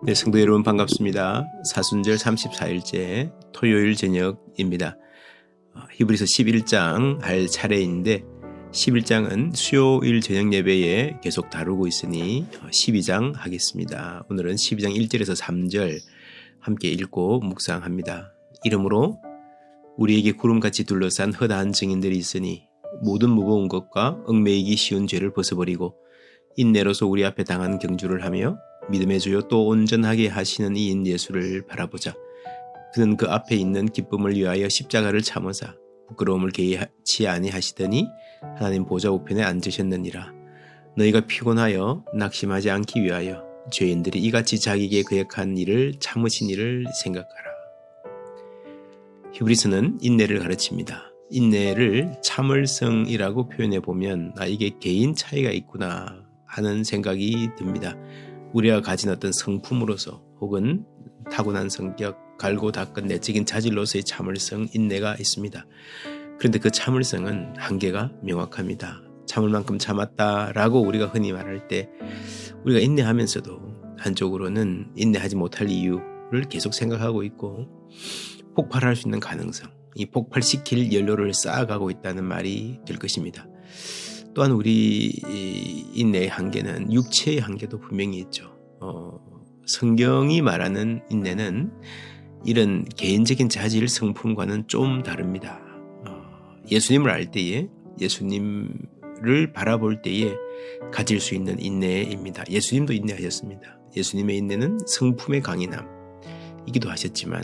네, 성도 여러분 반갑습니다. 사순절 34일째 토요일 저녁입니다. 어, 히브리서 11장 할 차례인데 11장은 수요일 저녁 예배에 계속 다루고 있으니 12장 하겠습니다. 오늘은 12장 1절에서 3절 함께 읽고 묵상합니다. 이러므로 우리에게 구름같이 둘러싼 허다한 증인들이 있으니 모든 무거운 것과 얽매이기 쉬운 죄를 벗어버리고 인내로서 우리 앞에 당한 경주를 하며 믿음의 주요 또 온전하게 하시는 이인 예수를 바라보자. 그는 그 앞에 있는 기쁨을 위하여 십자가를 참으사 부끄러움을 개의치 아니하시더니 하나님 보좌 우편에 앉으셨느니라. 너희가 피곤하여 낙심하지 않기 위하여 죄인들이 이같이 자기에게 계획한 일을 참으신 일을 생각하라. 히브리스는 인내를 가르칩니다. 인내를 참을성이라고 표현해 보면 아 이게 개인 차이가 있구나 하는 생각이 듭니다. 우리가 가진 어떤 성품으로서 혹은 타고난 성격, 갈고 닦은 내적인 자질로서의 참을성, 인내가 있습니다. 그런데 그 참을성은 한계가 명확합니다. 참을 만큼 참았다라고 우리가 흔히 말할 때 우리가 인내하면서도 한쪽으로는 인내하지 못할 이유를 계속 생각하고 있고 폭발할 수 있는 가능성, 이 폭발시킬 연료를 쌓아가고 있다는 말이 될 것입니다. 또한 우리 인내의 한계는 육체의 한계도 분명히 있죠. 어, 성경이 말하는 인내는 이런 개인적인 자질 성품과는 좀 다릅니다. 어, 예수님을 알 때에 예수님을 바라볼 때에 가질 수 있는 인내입니다. 예수님도 인내하셨습니다. 예수님의 인내는 성품의 강인함이기도 하셨지만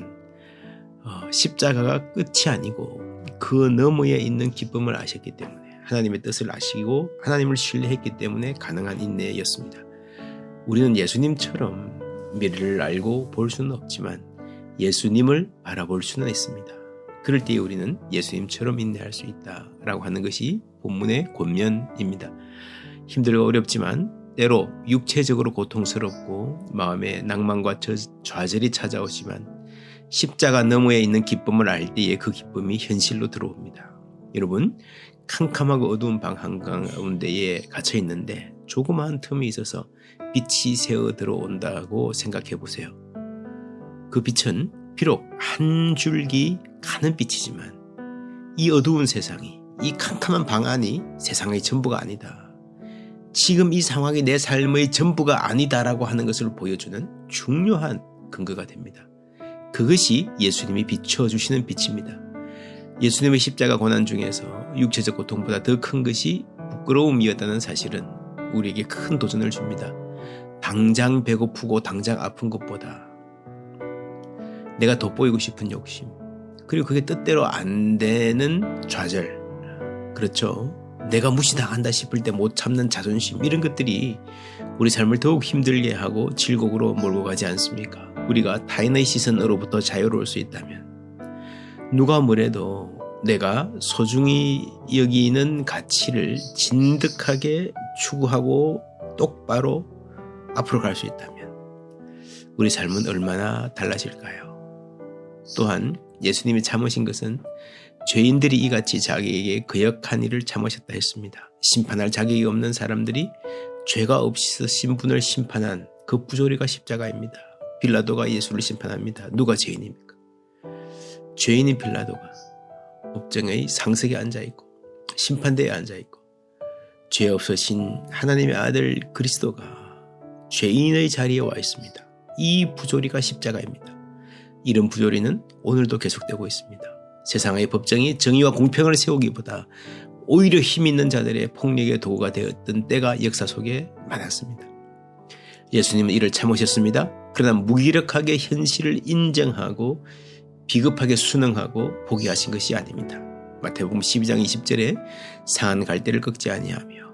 어, 십자가가 끝이 아니고 그 너머에 있는 기쁨을 아셨기 때문에 하나님의 뜻을 아시고 하나님을 신뢰했기 때문에 가능한 인내였습니다. 우리는 예수님처럼 미래를 알고 볼 수는 없지만 예수님을 바라볼 수는 있습니다. 그럴 때 우리는 예수님처럼 인내할 수 있다라고 하는 것이 본문의 권면입니다. 힘들고 어렵지만 때로 육체적으로 고통스럽고 마음에 낭만과 좌절이 찾아오지만 십자가 너머에 있는 기쁨을 알 때에 그 기쁨이 현실로 들어옵니다. 여러분 캄캄하고 어두운 방 한가운데에 갇혀 있는데 조그마한 틈이 있어서 빛이 새어 들어온다고 생각해 보세요. 그 빛은 비록 한 줄기 가는 빛이지만 이 어두운 세상이 이 캄캄한 방 안이 세상의 전부가 아니다. 지금 이 상황이 내 삶의 전부가 아니다라고 하는 것을 보여주는 중요한 근거가 됩니다. 그것이 예수님이 비춰주시는 빛입니다. 예수님의 십자가 고난 중에서 육체적 고통보다 더 큰 것이 부끄러움이었다는 사실은 우리에게 큰 도전을 줍니다. 당장 배고프고 당장 아픈 것보다 내가 돋보이고 싶은 욕심, 그리고 그게 뜻대로 안 되는 좌절, 그렇죠. 내가 무시당한다 싶을 때 못 참는 자존심, 이런 것들이 우리 삶을 더욱 힘들게 하고 질곡으로 몰고 가지 않습니까? 우리가 타인의 시선으로부터 자유로울 수 있다면 누가 뭐래도 내가 소중히 여기는 가치를 진득하게 추구하고 똑바로 앞으로 갈 수 있다면 우리 삶은 얼마나 달라질까요? 또한 예수님이 참으신 것은 죄인들이 이같이 자기에게 거역한 일을 참으셨다 했습니다. 심판할 자격이 없는 사람들이 죄가 없이 신분을 심판한 그 부조리가 십자가입니다. 빌라도가 예수를 심판합니다. 누가 죄인입니까? 죄인인 빌라도가 법정의 상석에 앉아 있고 심판대에 앉아 있고 죄 없으신 하나님의 아들 그리스도가 죄인의 자리에 와 있습니다. 이 부조리가 십자가입니다. 이런 부조리는 오늘도 계속되고 있습니다. 세상의 법정이 정의와 공평을 세우기보다 오히려 힘 있는 자들의 폭력의 도구가 되었던 때가 역사 속에 많았습니다. 예수님은 이를 참으셨습니다. 그러나 무기력하게 현실을 인정하고 비겁하게 순응하고 포기하신 것이 아닙니다. 마태복음 12장 20절에 상한 갈대를 꺾지 아니하며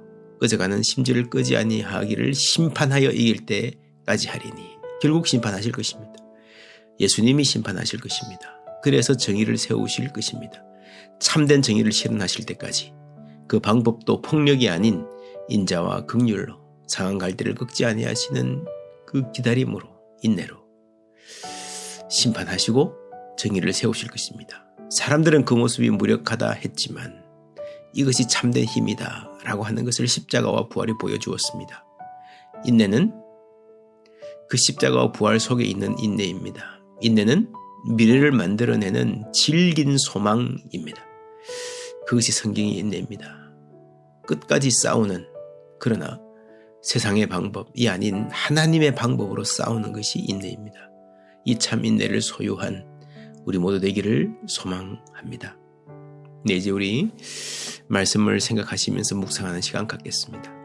꺼져가는 심지를 끄지 아니하기를 심판하여 이길 때까지 하리니 결국 심판하실 것입니다. 예수님이 심판하실 것입니다. 그래서 정의를 세우실 것입니다. 참된 정의를 실현하실 때까지 그 방법도 폭력이 아닌 인자와 극률로 상한 갈대를 꺾지 아니하시는 그 기다림으로 인내로 심판하시고 정의를 세우실 것입니다. 사람들은 그 모습이 무력하다 했지만 이것이 참된 힘이다 라고 하는 것을 십자가와 부활이 보여주었습니다. 인내는 그 십자가와 부활 속에 있는 인내입니다. 인내는 미래를 만들어내는 질긴 소망입니다. 그것이 성경의 인내입니다. 끝까지 싸우는 그러나 세상의 방법이 아닌 하나님의 방법으로 싸우는 것이 인내입니다. 이 참 인내를 소유한 우리 모두 되기를 소망합니다. 네, 이제 우리 말씀을 생각하시면서 묵상하는 시간 갖겠습니다.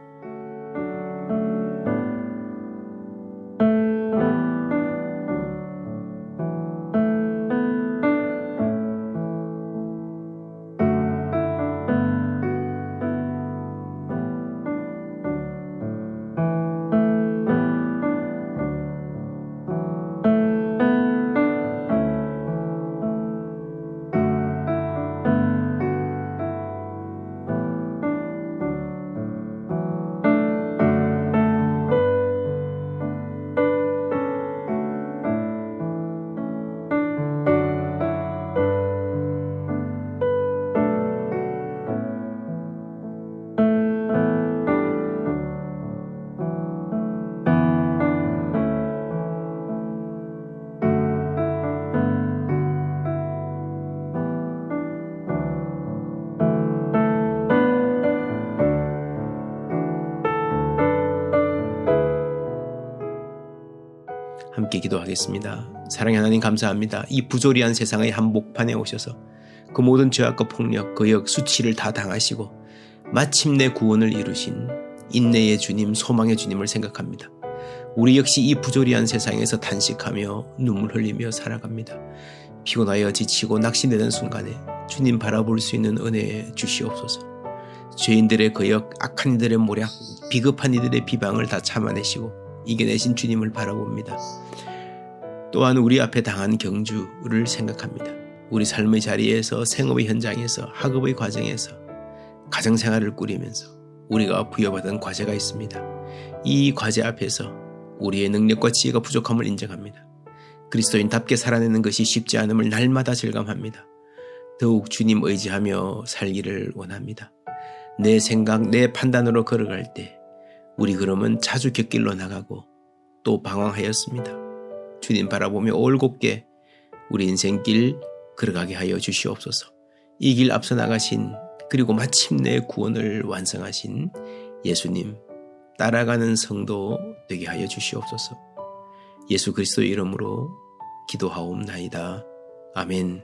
함께 기도하겠습니다. 사랑의 하나님 감사합니다. 이 부조리한 세상의 한복판에 오셔서 그 모든 죄악과 폭력, 거역, 수치를 다 당하시고 마침내 구원을 이루신 인내의 주님, 소망의 주님을 생각합니다. 우리 역시 이 부조리한 세상에서 단식하며 눈물 흘리며 살아갑니다. 피곤하여 지치고 낙심되는 순간에 주님 바라볼 수 있는 은혜 주시옵소서. 죄인들의 거역, 악한 이들의 모략, 비겁한 이들의 비방을 다 참아내시고 이겨내신 주님을 바라봅니다. 또한 우리 앞에 당한 경주를 생각합니다. 우리 삶의 자리에서 생업의 현장에서 학업의 과정에서 가정 생활을 꾸리면서 우리가 부여받은 과제가 있습니다. 이 과제 앞에서 우리의 능력과 지혜가 부족함을 인정합니다. 그리스도인답게 살아내는 것이 쉽지 않음을 날마다 절감합니다. 더욱 주님 의지하며 살기를 원합니다. 내 생각, 내 판단으로 걸어갈 때 우리 그러면 자주 곁길로 나가고 또 방황하였습니다. 주님 바라보며 올곧게 우리 인생길 걸어가게 하여 주시옵소서. 이 길 앞서 나가신 그리고 마침내 구원을 완성하신 예수님 따라가는 성도 되게 하여 주시옵소서. 예수 그리스도 이름으로 기도하옵나이다. 아멘.